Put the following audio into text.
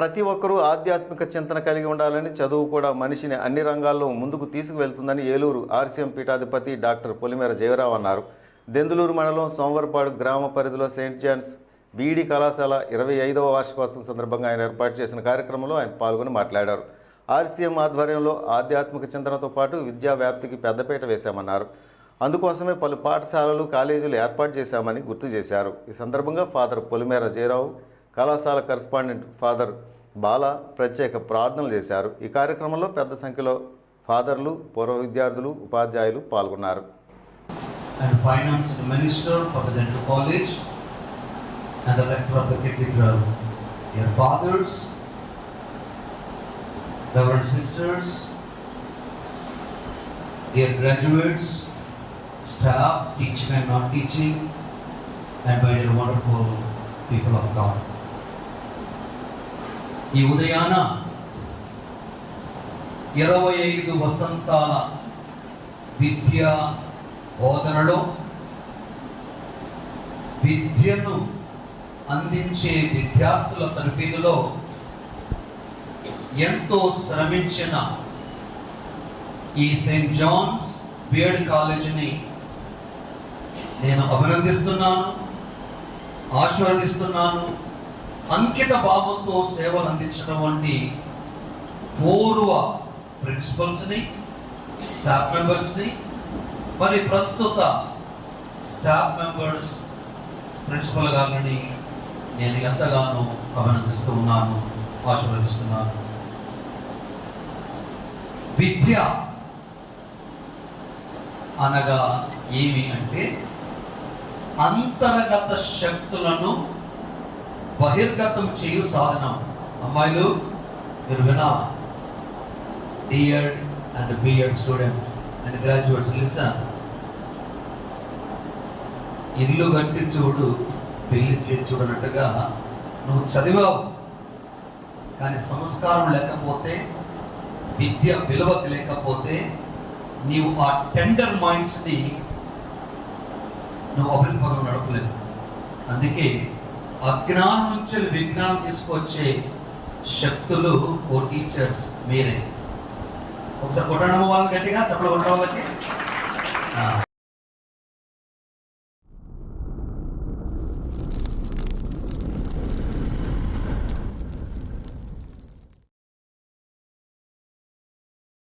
ప్రతి ఒక్కరూ ఆధ్యాత్మిక చింతన కలిగి ఉండాలని చదువు కూడా మనిషిని అన్ని రంగాల్లో ముందుకు తీసుకువెళ్తుందని ఏలూరు ఆర్సీఎం పీఠాధిపతి డాక్టర్ పొలిమేర జయరావు అన్నారు. దెందులూరు మండలం సోమవారపాడు గ్రామ పరిధిలో సెయింట్ జాన్స్ బీఈడి కళాశాల ఇరవై ఐదవ వార్షికోత్సవం సందర్భంగా ఆయన ఏర్పాటు చేసిన కార్యక్రమంలో ఆయన పాల్గొని మాట్లాడారు. ఆర్సీఎం ఆధ్వర్యంలో ఆధ్యాత్మిక చింతనతో పాటు విద్యా వ్యాప్తికి పెద్దపీట వేశామన్నారు. అందుకోసమే పలు పాఠశాలలు కాలేజీలు ఏర్పాటు చేశామని గుర్తు చేశారు. ఈ సందర్భంగా ఫాదర్ పొలిమేర జయరావు కళాశాల కరస్పాండెంట్ ఫాదర్ బాల ప్రత్యేక ప్రార్థనలు చేశారు. ఈ కార్యక్రమంలో పెద్ద సంఖ్యలో ఫాదర్లు పూర్వ విద్యార్థులు ఉపాధ్యాయులు పాల్గొన్నారు. And finance minister for the dental college and rector of the KT గారు your sisters your graduates staff teaching and non teaching and ఈ ఉదయాన ఇరవై ఐదు వసంతాల విద్యా బోధనలో విద్యను అందించే విద్యార్థుల తరఫీదులో ఎంతో శ్రమించిన ఈ సెయింట్ జాన్స్ బిఎడ్ కాలేజీని నేను అభినందిస్తున్నాను ఆశీర్వదిస్తున్నాను. అంకిత భావంతో సేవలు అందించడం వంటి పూర్వ ప్రిన్సిపల్స్ని స్టాఫ్ మెంబర్స్ని మరి ప్రస్తుత స్టాఫ్ మెంబర్స్ ప్రిన్సిపల్ గారిని నేను ఎంతగానో అభినందిస్తూ ఉన్నాను ఆశీర్వదిస్తున్నాను. విద్య అనగా ఏమి అంటే అంతర్గత శక్తులను బహిర్గతం చేయు సాధనం. అమ్మాయిలు మీరు వినా D Ed and B Ed students and graduates listen ఇల్లు కట్టి చూడు పెళ్ళి చేసి చూడనట్టుగా నువ్వు చదివావు. కానీ సంస్కారం లేకపోతే విద్య విలువ లేకపోతే నీవు ఆ టెండర్ మైండ్స్ని నువ్వు అభివృద్ధి నడపలేదు అందుకే అజ్ఞానం నుంచి విజ్ఞానం తీసుకొచ్చే శక్తులు ఓ టీచర్స్ మీరే. ఒకసారి కొట్టడం వాళ్ళని గట్టిగా చెప్పడం కొట్టడం